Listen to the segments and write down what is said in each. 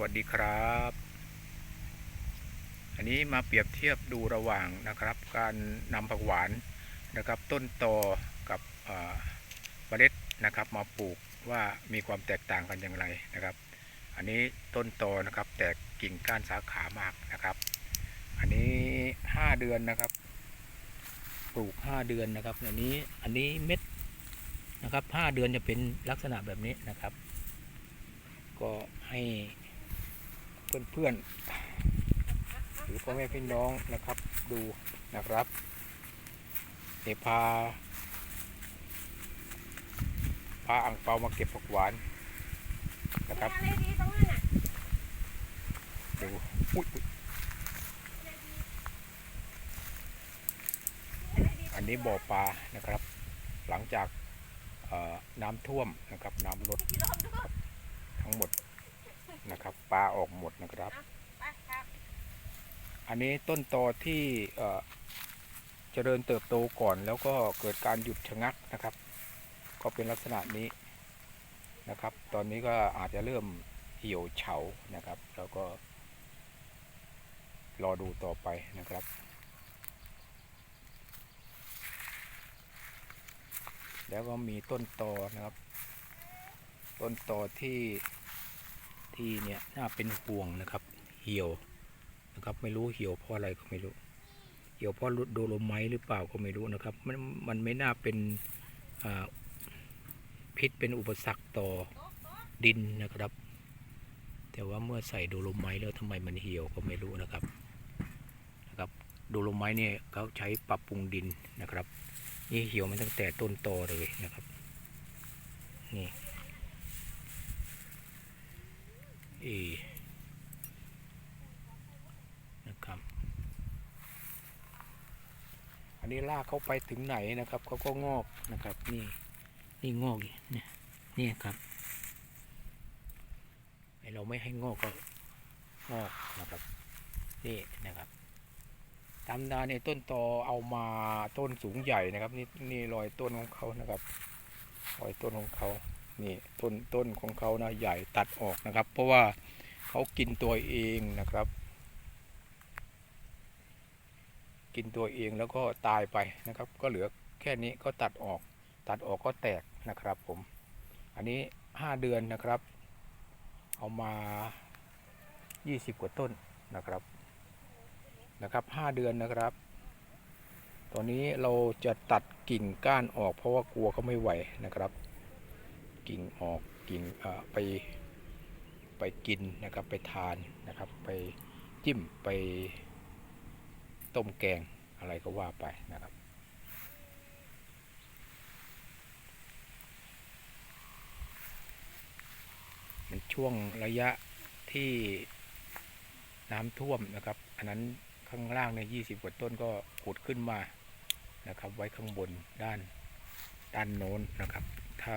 วัสดีครับ อันนี้มาเปรียบเทียบดูระหว่างนะครับ การนำผักหวานนะครับ ต้นตอกับเมล็ดนะครับ มาปลูกว่ามีความแตกต่างกันอย่างไรนะครับ อันนี้ต้นตอนะครับ แตกกิ่งก้านสาขามากนะครับ อันนี้ 5 เดือนนะครับ ปลูก 5 เดือนนะครับอันนี้อันนี้เม็ดนะครับ 5 เดือนจะเป็นลักษณะแบบนี้นะครับ ก็ให้ เพื่อนๆหรือพ่อแม่พี่น้องนะครับดูนะครับเดี๋ยวพาพาอ่างเปามาเก็บผักหวานนะครับดูอุ๊ยอุ๊ยอะไรดีอันนี้บ่อปลานะครับ หลังจากน้ำท่วมนะครับน้ำลดทั้งหมด ลาออกหมดนะครับ อันนี้ต้นตอที่เจริญเติบโตก่อนแล้วก็เกิดการหยุดชะงักนะครับ ก็เป็นลักษณะนี้นะครับ ตอนนี้ก็อาจจะเริ่มเหี่ยวเฉานะครับ แล้วก็ รอดูต่อไปนะครับแล้วก็มีต้นตอนะครับ ต้นตอที่ ที่เนี่ยน่าเป็นห่วงนะครับ เหี่ยวนะครับ ไม่รู้เหี่ยวเพราะอะไรก็ไม่รู้ เหี่ยวเพราะโดโลไมหรือเปล่าก็ไม่รู้นะครับ มันมันไม่น่าเป็นพิษเป็นอุปสรรคต่อดินนะครับ แต่ว่าเมื่อใส่โดโลไมแล้วทำไมมันเหี่ยวก็ไม่รู้นะครับนะครับโดโลไมเนี่ยเขาใช้ปรับปรุงดินนะครับ นี่เหี่ยวมันตั้งแต่ต้นตอเลยนะครับ นี่ เอนะครับ อันนี้ลากเขาไปถึงไหนนะครับเขาก็งอกนะครับนี่นี่งอกเนี่ยนี่ครับไอเราไม่ให้งอกก็งอกนะครับนี่นะครับตามนาเนี่ยต้นตอเอามาต้นสูงใหญ่นะครับ นี่นี่รอยต้นของเขานะครับรอยต้นของเขา นี่ต้นต้นของเขานะใหญ่ตัดออกนะครับ เพราะว่าเขากินตัวเองนะครับ กินตัวเองแล้วก็ตายไปนะครับ ก็เหลือแค่นี้ก็ตัดออก ตัดออกก็แตกนะครับผม อันนี้ห้าเดือนนะครับ เอามา 20 กว่าต้นนะครับนะครับห้าเดือนนะครับ ตอนนี้เราจะตัดกิ่งก้านออกเพราะว่ากลัวเขาไม่ไหวนะครับ กิ่งออกกิ่งไปไปกินนะครับไปทานนะครับ ไปจิ้มไปต้มแกงอะไรก็ว่าไปนะครับเป็นช่วงระยะที่น้ำท่วมนะครับ อันนั้นข้างล่างเนี่ยยีกว่าต้นก็ขุดขึ้นมานะครับ ไว้ข้างบนด้านด้านโน้นนะครับ ถ้า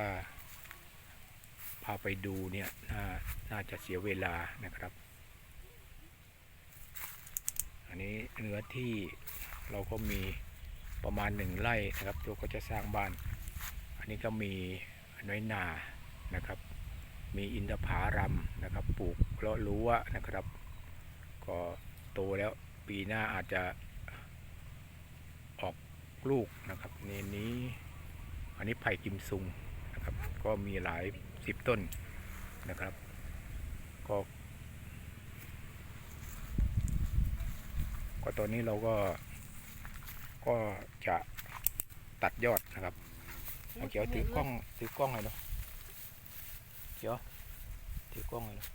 าไปดูเนี่ยน่าน่าจะเสียเวลานะครับ อันนี้เนื้อที่เราก็มีประมาณหนึ่งไร่นะครับตัวก็จะสร้างบ้าน อันนี้ก็มีน้อยนานะครับ มีอินทผารัมนะครับ ปลูกแล้วรู้วนะครับ ก็โตแล้วปีหน้าอาจจะออกลูกนะครับนี่นี้ อันนี้ไผ่กิมซุงนะครับ ก็มีหลาย สิบต้นนะครับ ก็ ก็ตอนนี้เราก็ ก็จะตัดยอดนะครับเอาเขียวถือกล้องถือกล้องหน่อยเนาะเขียวถือกล้องหน่อยเนอะ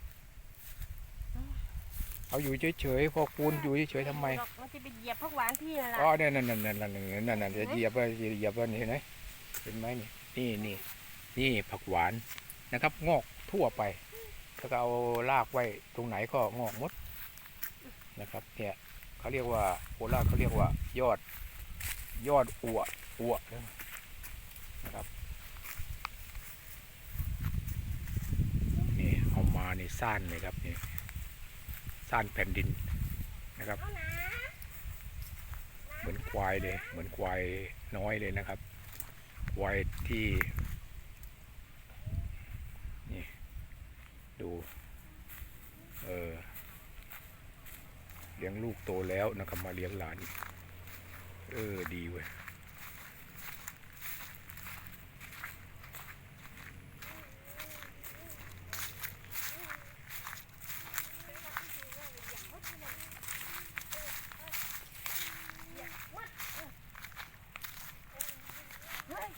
เอาอยู่เฉยๆพอคูณอยู่เฉยๆทำไมดอกมันจะไปเหยียบผักหวานพี่นั่นแหละอ๋อเนี่ยนั่นนั่นนั่นนั่นนั่นนั่นนั่นจะเหยียบว่าเหยียบว่านี่เห็นไหมเห็นไหมนี่นี่นี่นี่ผักหวาน นะครับ งอกทั่วไปถ้าเอารากไว้ตรงไหนก็งอกหมดนะครับเนี่ยเขาเรียกว่าโคราชเขาเรียกว่า ยอด ยอดอัวอัวนะครับนี่เอามาในซ่านเลยครับนี่ซ่านแผ่นดินนะครับเอานะเหมือนควายเลย เหมือนควายน้อยเลยนะครับควายที่ นี่ดูลี้ยงลูกโตแล้วนะครับ มาเลี้ยงหลาน เออ ดีเว้ยเฮ้ย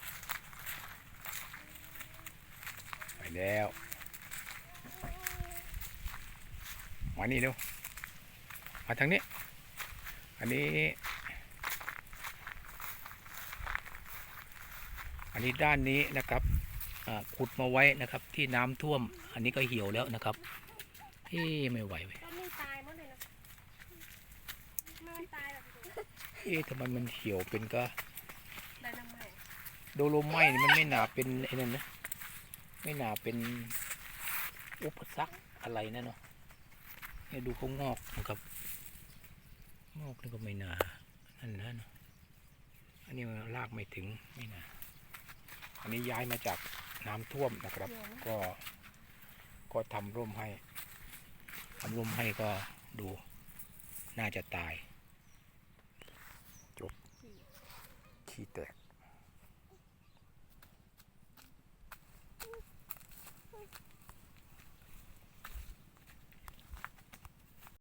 ไปแล้ว มานี่เร็ว มาทางนี้ อันนี้ อันนี้ด้านนี้นะครับอ่าขุดมาไว้นะครับ ที่น้ำท่วม อันนี้ก็เหี่ยวแล้วนะครับเฮ้ไม่ไหวเว้ยต้นนี้ตายหมดเลยนะไม่มันตายหรอกดูเอ๊ะทำไมมันเหี่ยวเป็นก็ได้น้ำใหม่โดโลไมต์นี่มันไม่น่าเป็นไอ้นั่นนะไม่น่าเป็นอุปสรรคอะไรนะเนาะ นี่ดูเขางอกนะครับ งอกนี่ก็ไม่น่านั่นนะเนาะอันนี้มันลากไม่ถึงไม่น่าอันนี้ย้ายมาจากน้ำท่วมนะครับ ก็ก็ทำร่มให้ทำร่มให้ก็ดูน่าจะตายจบขี้แตก